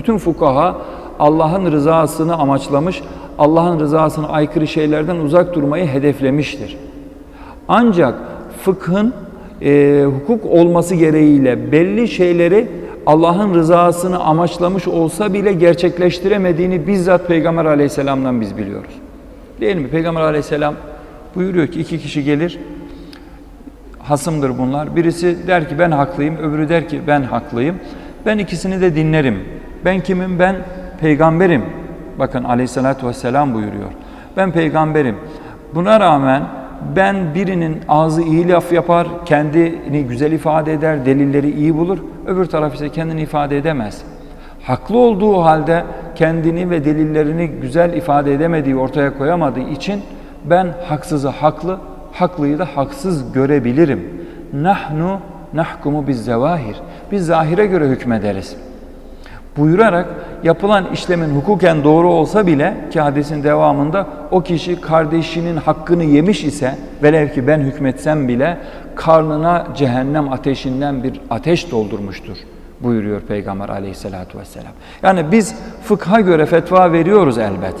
Bütün fukaha Allah'ın rızasını amaçlamış, Allah'ın rızasına aykırı şeylerden uzak durmayı hedeflemiştir. Ancak fıkhın e, hukuk olması gereğiyle belli şeyleri Allah'ın rızasını amaçlamış olsa bile gerçekleştiremediğini bizzat Peygamber aleyhisselamdan biz biliyoruz. Değil mi? Peygamber aleyhisselam buyuruyor ki iki kişi gelir, hasımdır bunlar. Birisi der ki ben haklıyım, öbürü der ki ben haklıyım. Ben ikisini de dinlerim. Ben kimim? Ben peygamberim. Bakın aleyhissalatü vesselam buyuruyor. Ben peygamberim. Buna rağmen ben birinin ağzı iyi laf yapar, kendini güzel ifade eder, delilleri iyi bulur. Öbür taraf ise kendini ifade edemez. Haklı olduğu halde kendini ve delillerini güzel ifade edemediği, ortaya koyamadığı için ben haksızı haklı, haklıyı da haksız görebilirim. Nahnu nahkumu biz zevahir. Biz zahire göre hükmederiz. Buyurarak yapılan işlemin hukuken doğru olsa bile ki hadisin devamında o kişi kardeşinin hakkını yemiş ise velev ki ben hükmetsem bile karnına cehennem ateşinden bir ateş doldurmuştur buyuruyor Peygamber aleyhissalatu vesselam. Yani biz fıkha göre fetva veriyoruz elbet.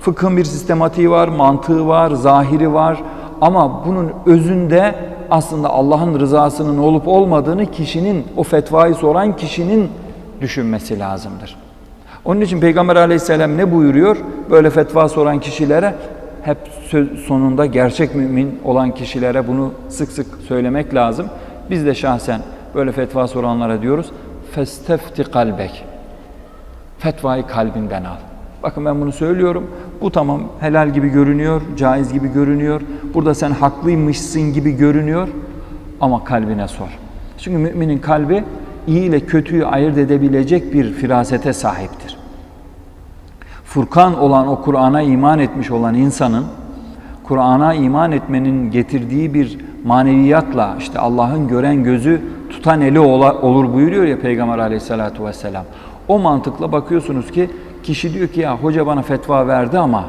Fıkhın bir sistematiği var, mantığı var, zahiri var ama bunun özünde aslında Allah'ın rızasının olup olmadığını kişinin, o fetvayı soran kişinin düşünmesi lazımdır. Onun için Peygamber aleyhisselam ne buyuruyor? Böyle fetva soran kişilere hep sonunda gerçek mümin olan kişilere bunu sık sık söylemek lazım. Biz de şahsen böyle fetva soranlara diyoruz. Festefti kalbek. Fetvayı kalbinden al. Bakın ben bunu söylüyorum. Bu tamam helal gibi görünüyor, caiz gibi görünüyor. Burada sen haklıymışsın gibi görünüyor ama kalbine sor. Çünkü müminin kalbi iyi ile kötüyü ayırt edebilecek bir firasete sahiptir. Furkan olan o Kur'an'a iman etmiş olan insanın Kur'an'a iman etmenin getirdiği bir maneviyatla işte Allah'ın gören gözü tutan eli olur buyuruyor ya Peygamber aleyhissalatu vesselam. O mantıkla bakıyorsunuz ki kişi diyor ki ya hoca bana fetva verdi ama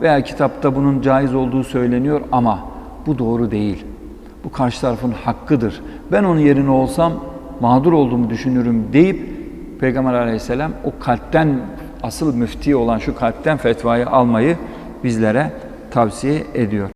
veya kitapta bunun caiz olduğu söyleniyor ama bu doğru değil. Bu karşı tarafın hakkıdır. Ben onun yerine olsam mağdur olduğumu düşünürüm deyip Peygamber aleyhisselam o kalpten asıl müfti olan şu kalpten fetvayı almayı bizlere tavsiye ediyor.